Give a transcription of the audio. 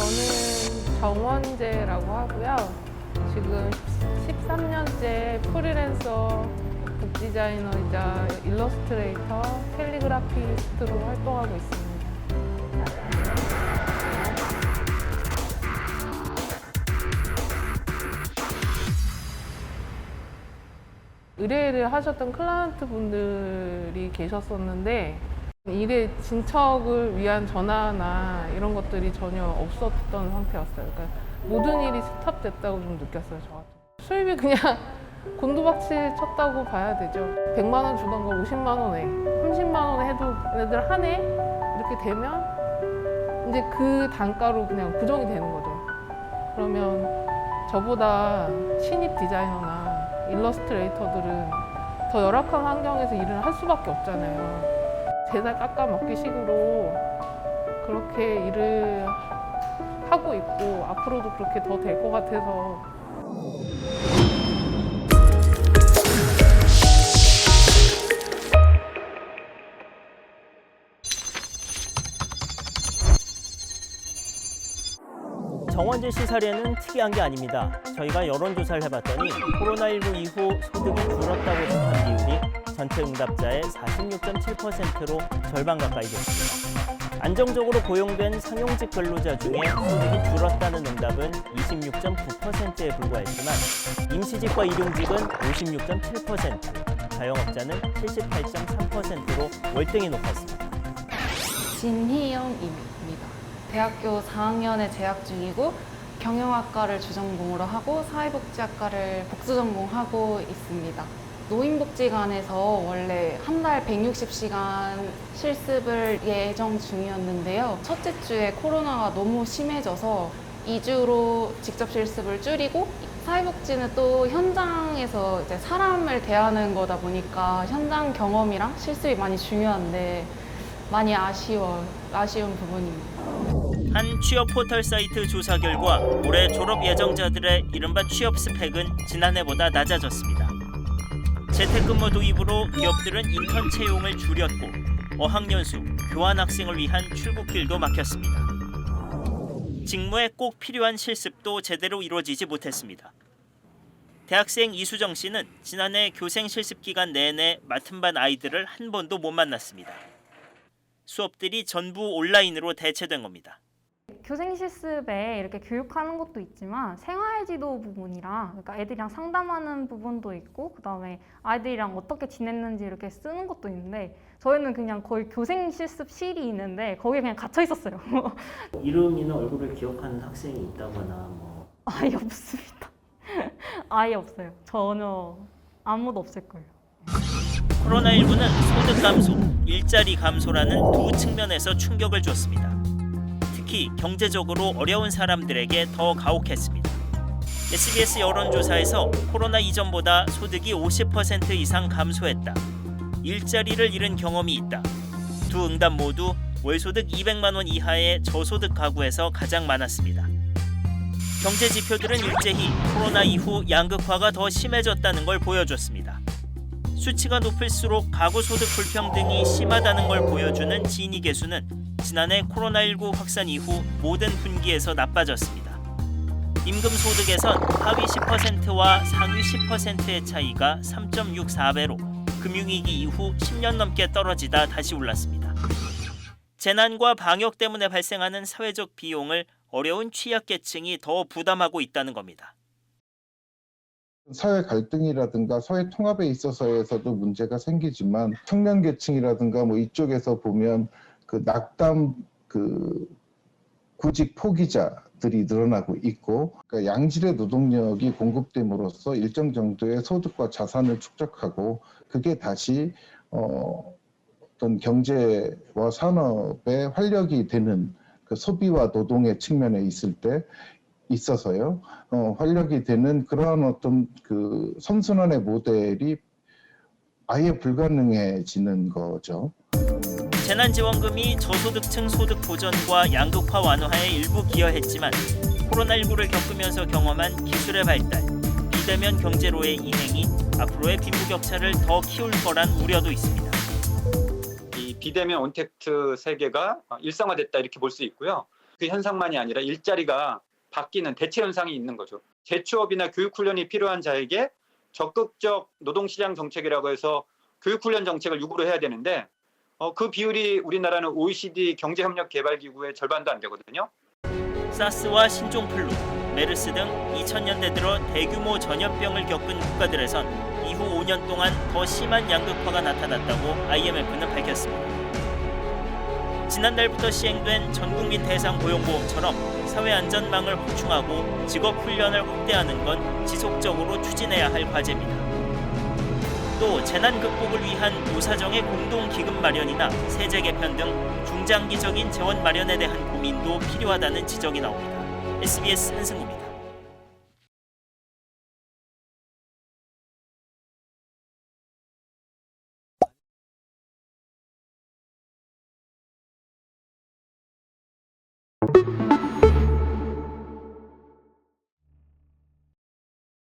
저는 정원재라고 하고요. 지금 13년째 프리랜서 북 디자이너이자 일러스트레이터, 캘리그라피스트로 활동하고 있습니다. 의뢰를 하셨던 클라이언트 분들이 계셨었는데 일의 진척을 위한 전화나 이런 것들이 전혀 없었던 상태였어요. 그러니까 모든 일이 스탑됐다고 좀 느꼈어요. 저 같은. 수입이 그냥 곤두박질 쳤다고 봐야 되죠. 100만 원 주던 거 50만 원에, 30만 원에 해도 얘들 한 해 이렇게 되면 이제 그 단가로 그냥 고정이 되는 거죠. 그러면 저보다 신입 디자이너나 일러스트레이터들은 더 열악한 환경에서 일을 할 수밖에 없잖아요. 제살 깎아 먹기 식으로 그렇게 일을 하고 있고 앞으로도 그렇게 더 될 것 같아서 씨 사례는 특이한 게 아닙니다. 저희가 여론조사를 해봤더니 코로나19 이후 소득이 줄었다고 답한 비율이 전체 응답자의 46.7%로 절반 가까이 됐습니다. 안정적으로 고용된 상용직 근로자 중에 소득이 줄었다는 응답은 26.9%에 불과했지만 임시직과 일용직은 56.7%, 자영업자는 78.3%로 월등히 높았습니다. 진희영입니다. 대학교 4학년에 재학 중이고 경영학과를 주전공으로 하고 사회복지학과를 복수전공하고 있습니다. 노인복지관에서 원래 한 달 160시간 실습을 예정 중이었는데요. 첫째 주에 코로나가 너무 심해져서 2주로 직접 실습을 줄이고 사회복지는 또 현장에서 이제 사람을 대하는 거다 보니까 현장 경험이랑 실습이 많이 중요한데 많이 아쉬워 아쉬운 부분입니다. 한 취업 포털 사이트 조사 결과 올해 졸업 예정자들의 이른바 취업 스펙은 지난해보다 낮아졌습니다. 재택근무 도입으로 기업들은 인턴 채용을 줄였고 어학연수, 교환학생을 위한 출국길도 막혔습니다. 직무에 꼭 필요한 실습도 제대로 이루어지지 못했습니다. 대학생 이수정 씨는 지난해 교생 실습 기간 내내 맡은 반 아이들을 한 번도 못 만났습니다. 수업들이 전부 온라인으로 대체된 겁니다. 교생 실습에 이렇게 교육하는 것도 있지만 생활 지도 부분이랑 그러니까 애들이랑 상담하는 부분도 있고 그다음에 아이들이랑 어떻게 지냈는지 이렇게 쓰는 것도 있는데 저희는 그냥 거의 교생 실습실이 있는데 거기에 그냥 갇혀 있었어요. 이름이나 얼굴을 기억하는 학생이 있다거나 뭐 아예 없습니다. 아예 없어요. 전혀 아무도 없을 거예요. 코로나19는 소득 감소, 일자리 감소라는 두 측면에서 충격을 줬습니다. 특히 경제적으로 어려운 사람들에게 더 가혹했습니다. SBS 여론조사에서 코로나 이전보다 소득이 50% 이상 감소했다. 일자리를 잃은 경험이 있다. 두 응답 모두 월소득 200만 원 이하의 저소득 가구에서 가장 많았습니다. 경제 지표들은 일제히 코로나 이후 양극화가 더 심해졌다는 걸 보여줬습니다. 수치가 높을수록 가구 소득 불평등이 심하다는 걸 보여주는 지니 계수는 지난해 코로나19 확산 이후 모든 분기에서 나빠졌습니다. 임금 소득에선 하위 10%와 상위 10%의 차이가 3.64배로 금융위기 이후 10년 넘게 떨어지다 다시 올랐습니다. 재난과 방역 때문에 발생하는 사회적 비용을 어려운 취약계층이 더 부담하고 있다는 겁니다. 사회 갈등이라든가 사회 통합에 있어서에서도 문제가 생기지만 청년 계층이라든가 뭐 이쪽에서 보면 그 낙담 그 구직 포기자들이 늘어나고 있고 그러니까 양질의 노동력이 공급됨으로써 일정 정도의 소득과 자산을 축적하고 그게 다시 어 어떤 경제와 산업의 활력이 되는 그 소비와 노동의 측면에 있을 때 있어서요. 어, 활력이 되는 그러한 어떤 그 선순환의 모델이 아예 불가능해지는 거죠. 재난지원금이 저소득층 소득 보전과 양극화 완화에 일부 기여했지만 코로나19를 겪으면서 경험한 기술의 발달, 비대면 경제로의 인행이 앞으로의 빈부격차를 더 키울 거란 우려도 있습니다. 이 비대면 온택트 세계가 일상화됐다 이렇게 볼 수 있고요. 그 현상만이 아니라 일자리가 바뀌는 대체 현상이 있는 거죠. 재취업이나 교육 훈련이 필요한 자에게 적극적 노동시장 정책이라고 해서 교육 훈련 정책을 요구를 해야 되는데 어, 그 비율이 우리나라는 OECD 경제협력개발기구의 절반도 안 되거든요. 사스와 신종플루, 메르스 등 2000년대 들어 대규모 전염병을 겪은 국가들에선 이후 5년 동안 더 심한 양극화가 나타났다고 IMF는 밝혔습니다. 지난달부터 시행된 전국민 대상 고용보험처럼 사회안전망을 확충하고 직업훈련을 확대하는 건 지속적으로 추진해야 할 과제입니다. 또 재난 극복을 위한 노사정의 공동 기금 마련이나 세제 개편 등 중장기적인 재원 마련에 대한 고민도 필요하다는 지적이 나옵니다. SBS 한승우입니다.